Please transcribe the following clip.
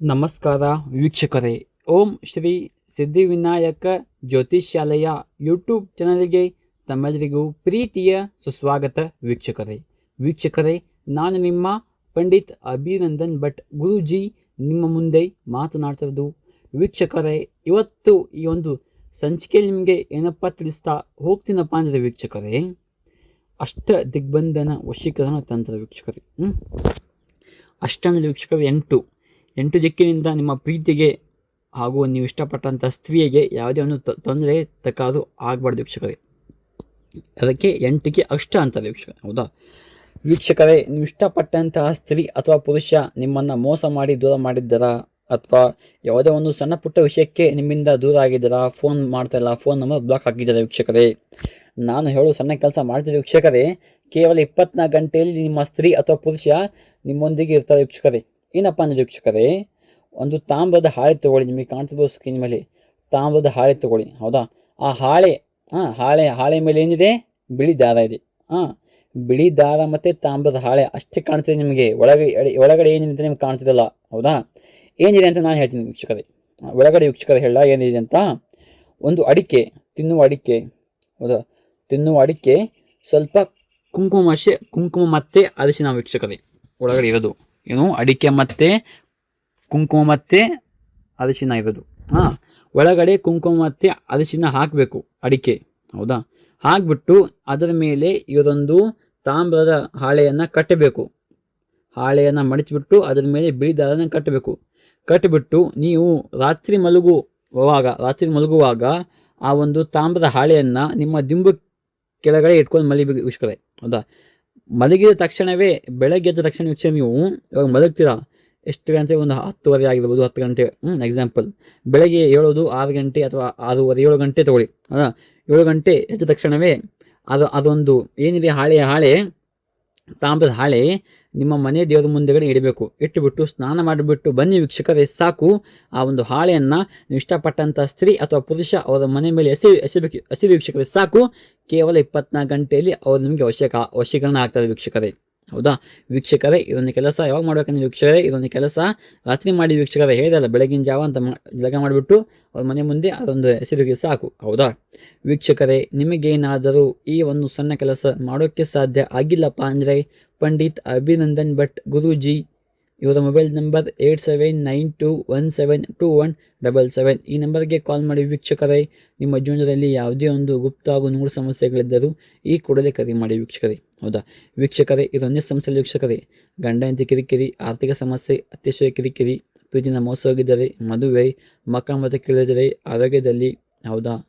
ನಮಸ್ಕಾರ ವೀಕ್ಷಕರೇ. ಓಂ ಶ್ರೀ ಸಿದ್ಧಿವಿನಾಯಕ ಜ್ಯೋತಿಷ್ಯಾಲಯ ಯೂಟ್ಯೂಬ್ ಚಾನಲ್ಗೆ ತಮ್ಮೆಲ್ಲರಿಗೂ ಪ್ರೀತಿಯ ಸುಸ್ವಾಗತ ವೀಕ್ಷಕರೇ. ವೀಕ್ಷಕರೇ, ನಾನು ನಿಮ್ಮ ಪಂಡಿತ್ ಅಭಿನಂದನ್ ಭಟ್ ಗುರುಜಿ ನಿಮ್ಮ ಮುಂದೆ ಮಾತನಾಡ್ತಿರೋದು. ವೀಕ್ಷಕರೇ, ಇವತ್ತು ಈ ಒಂದು ಸಂಚಿಕೆ ನಿಮಗೆ ಏನಪ್ಪ ತಿಳಿಸ್ತಾ ಹೋಗ್ತೀನಪ್ಪ ಅಂದರೆ ವೀಕ್ಷಕರೇ, ಅಷ್ಟ ದಿಗ್ಬಂಧನ ವಶೀಕರಣ ತಂತ್ರ ವೀಕ್ಷಕರೇ. ಹ್ಞೂ ಅಷ್ಟಾಂಗ ವೀಕ್ಷಕರು ಎಂಟು. ಎಂಟು ದಿಕ್ಕಿನಿಂದ ನಿಮ್ಮ ಪ್ರೀತಿಗೆ ಹಾಗೂ ನೀವು ಇಷ್ಟಪಟ್ಟಂಥ ಸ್ತ್ರೀಯಗೆ ಯಾವುದೇ ಒಂದು ತೊಂದರೆ ತಕ್ಕಾದು ಆಗಬಾರ್ದು ವೀಕ್ಷಕರೇ. ಅದಕ್ಕೆ ಎಂಟಿಗೆ ಅಷ್ಟ ಅಂತಾರೆ ವೀಕ್ಷಕ ಹೌದಾ? ವೀಕ್ಷಕರೇ, ನೀವು ಇಷ್ಟಪಟ್ಟಂತಹ ಸ್ತ್ರೀ ಅಥವಾ ಪುರುಷ ನಿಮ್ಮನ್ನು ಮೋಸ ಮಾಡಿ ದೂರ ಮಾಡಿದ್ದಾರಾ? ಅಥವಾ ಯಾವುದೇ ಒಂದು ಸಣ್ಣ ಪುಟ್ಟ ವಿಷಯಕ್ಕೆ ನಿಮ್ಮಿಂದ ದೂರ ಆಗಿದ್ದಾರಾ? ಫೋನ್ ಮಾಡ್ತಾ ಇಲ್ಲ, ಫೋನ್ ನಂಬರ್ ಬ್ಲಾಕ್ ಆಗಿದ್ದಾರೆ ವೀಕ್ಷಕರೇ? ನಾನು ಹೇಳೋ ಸಣ್ಣ ಕೆಲಸ ಮಾಡ್ತಿದ್ದೆ ವೀಕ್ಷಕರೇ, ಕೇವಲ ಇಪ್ಪತ್ನಾಲ್ಕು ಗಂಟೆಯಲ್ಲಿ ನಿಮ್ಮ ಸ್ತ್ರೀ ಅಥವಾ ಪುರುಷ ನಿಮ್ಮೊಂದಿಗೆ ಇರ್ತಾರೆ ವೀಕ್ಷಕರೇ. ಏನಪ್ಪ ಅಂದರೆ ವೀಕ್ಷಕರೇ, ಒಂದು ತಾಮ್ರದ ಹಾಳೆ ತೊಗೊಳ್ಳಿ, ನಿಮಗೆ ಕಾಣ್ತಿರ್ಬೋದು ಸ್ಕ್ರೀನ್ ಮೇಲೆ. ತಾಮ್ರದ ಹಾಳೆ ತೊಗೊಳ್ಳಿ, ಹೌದಾ? ಆ ಹಾಳೆ, ಹಾಂ, ಹಾಳೆ ಹಾಳೆ ಮೇಲೆ ಏನಿದೆ? ಬಿಳಿ ದಾರ ಇದೆ. ಹಾಂ, ಬಿಳಿ ದಾರ ಮತ್ತು ತಾಮ್ರದ ಹಾಳೆ ಅಷ್ಟೇ ಕಾಣ್ತಿದೆ ನಿಮಗೆ. ಒಳಗೆ ಒಳಗಡೆ ಏನಿದೆ ಅಂತ ನಿಮ್ಗೆ ಕಾಣ್ತಿದ್ದಲ್ಲ ಹೌದಾ? ಏನಿದೆ ಅಂತ ನಾನು ಹೇಳ್ತೀನಿ ವೀಕ್ಷಕರೇ. ಒಳಗಡೆ ವೀಕ್ಷಕರೇ ಹೇಳ, ಏನಿದೆ ಅಂತ. ಒಂದು ಅಡಿಕೆ, ತಿನ್ನುವ ಅಡಿಕೆ, ಹೌದಾ? ತಿನ್ನುವ ಅಡಿಕೆ ಸ್ವಲ್ಪ ಕುಂಕುಮ ಮಶೆ ಕುಂಕುಮ ಮತ್ತೆ ಅರಿಶಿನ ವೀಕ್ಷಕರೇ, ಒಳಗಡೆ ಇರೋದು. ಏನು? ಅಡಿಕೆ ಮತ್ತೆ ಕುಂಕುಮ ಮತ್ತೆ ಅರಿಶಿನ ಇರೋದು. ಹಾಂ, ಒಳಗಡೆ ಕುಂಕುಮ ಮತ್ತೆ ಅರಿಶಿನ ಹಾಕಬೇಕು ಅಡಿಕೆ. ಹೌದಾ? ಹಾಕ್ಬಿಟ್ಟು ಅದರ ಮೇಲೆ ಇವರೊಂದು ತಾಮ್ರದ ಹಾಳೆಯನ್ನು ಕಟ್ಟಬೇಕು. ಹಾಳೆಯನ್ನು ಮಡಚಿಬಿಟ್ಟು ಅದರ ಮೇಲೆ ಬಿಳಿ ದಾರನ ಕಟ್ಟಬೇಕು. ಕಟ್ಟಿಬಿಟ್ಟು ನೀವು ರಾತ್ರಿ ಮಲಗುವಾಗ ರಾತ್ರಿ ಮಲಗುವಾಗ ಆ ಒಂದು ತಾಮ್ರದ ಹಾಳೆಯನ್ನು ನಿಮ್ಮ ದಿಂಬು ಕೆಳಗಡೆ ಇಟ್ಕೊಂಡು ಮಲಿಬೇಕು ವೀಕ್ಷಕರೇ ಹೌದಾ? ಮಲಗಿದ ತಕ್ಷಣವೇ, ಬೆಳಗ್ಗೆ ಎದ್ದ ತಕ್ಷಣ ಯೋಚನೆ ನೀವು, ಇವಾಗ ಮಲಗ್ತೀರಾ? ಎಷ್ಟು ಗಂಟೆ? ಒಂದು ಹತ್ತುವರೆ ಆಗಿರ್ಬೋದು, ಹತ್ತು ಗಂಟೆ. ಹ್ಞೂ ಎಕ್ಸಾಂಪಲ್ ಬೆಳಗ್ಗೆ ಏಳೋದು ಆರು ಗಂಟೆ ಅಥವಾ ಆರೂವರೆ, ಏಳು ಗಂಟೆ ತೊಗೊಳ್ಳಿ. ಅಲ್ಲ, ಏಳು ಗಂಟೆ ಎದ್ದ ತಕ್ಷಣವೇ ಅದು, ಅದೊಂದು ಏನಿದೆ ಹಾಳೆ ಹಾಳೆ ತಾಮ್ರದ ಹಾಳೆ ನಿಮ್ಮ ಮನೆ ದೇವರ ಮುಂದೆಗಡೆ ಇಡಬೇಕು. ಇಟ್ಟುಬಿಟ್ಟು, ಸ್ನಾನ ಮಾಡಿಬಿಟ್ಟು ಬನ್ನಿ ವೀಕ್ಷಕರೇ, ಸಾಕು. ಆ ಒಂದು ಹಾಳೆಯನ್ನು ನೀವು ಇಷ್ಟಪಟ್ಟಂಥ ಸ್ತ್ರೀ ಅಥವಾ ಪುರುಷ ಅವರ ಮನೆ ಮೇಲೆ ಹಸಿ ಹಸಿಬೇಕು ಹಸಿರು ವೀಕ್ಷಕರೇ, ಸಾಕು. ಕೇವಲ ಇಪ್ಪತ್ನಾಲ್ಕು ಗಂಟೆಯಲ್ಲಿ ಅವರು ನಿಮಗೆ ವಶಕ ವಶೀಕರಣ ಆಗ್ತದೆ ವೀಕ್ಷಕರೇ. ಹೌದಾ? ವೀಕ್ಷಕರೇ, ಇದೊಂದು ಕೆಲಸ. ಯಾವಾಗ ಮಾಡ್ಬೇಕಂದ್ರೆ ವೀಕ್ಷಕರೇ, ಇದೊಂದು ಕೆಲಸ. ರಾತ್ರಿ ಮಾಡಿ ವೀಕ್ಷಕರೇ ಹೇಳಿದಲ್ಲ ಬೆಳಗಿನ ಜಾವ ಅಂತ ಜಳಕ ಮಾಡಿಬಿಟ್ಟು ಅವ್ರ ಮನೆ ಮುಂದೆ ಅದೊಂದು ಹೆಸರಿಗೆ ಸಾಕು. ಹೌದಾ? ವೀಕ್ಷಕರೇ, ನಿಮಗೇನಾದರೂ ಈ ಒಂದು ಸಣ್ಣ ಕೆಲಸ ಮಾಡೋಕ್ಕೆ ಸಾಧ್ಯ ಆಗಿಲ್ಲಪ್ಪ ಅಂದರೆ ಪಂಡಿತ್ ಅಭಿನಂದನ್ ಭಟ್ ಗುರೂಜಿ ಇವರ mobile number eight seven nine two one seven two one double seven ಈ ನಂಬರ್ಗೆ ಕಾಲ್ ಮಾಡಿ ವೀಕ್ಷಕರೇ, ನಿಮ್ಮ ಜೀವನದಲ್ಲಿ ಯಾವುದೇ ಒಂದು ಗುಪ್ತ ಹಾಗೂ ನೂರು ಸಮಸ್ಯೆಗಳಿದ್ದರೂ ಈ ಕೂಡಲೇ ಕರೆ ಮಾಡಿ ವೀಕ್ಷಕರೇ. ಹೌದಾ? ವೀಕ್ಷಕರೇ, ಇದೊಂದೇ ಸಮಸ್ಯೆ ವೀಕ್ಷಕರೇ. ಗಂಡ, ಹೆಂಡತಿ, ಕಿರಿಕಿರಿ, ಆರ್ಥಿಕ ಸಮಸ್ಯೆ ಅತ್ಯಶಯ ಕಿರಿಕಿರಿ ಪ್ರೀತಿನ ಮೋಸ ಹೋಗಿದ್ದರೆ ಮದುವೆ, ಮಕ್ಕಳ ಮತ ಕೇಳಿದರೆ ಆರೋಗ್ಯದಲ್ಲಿ, ಹೌದಾ?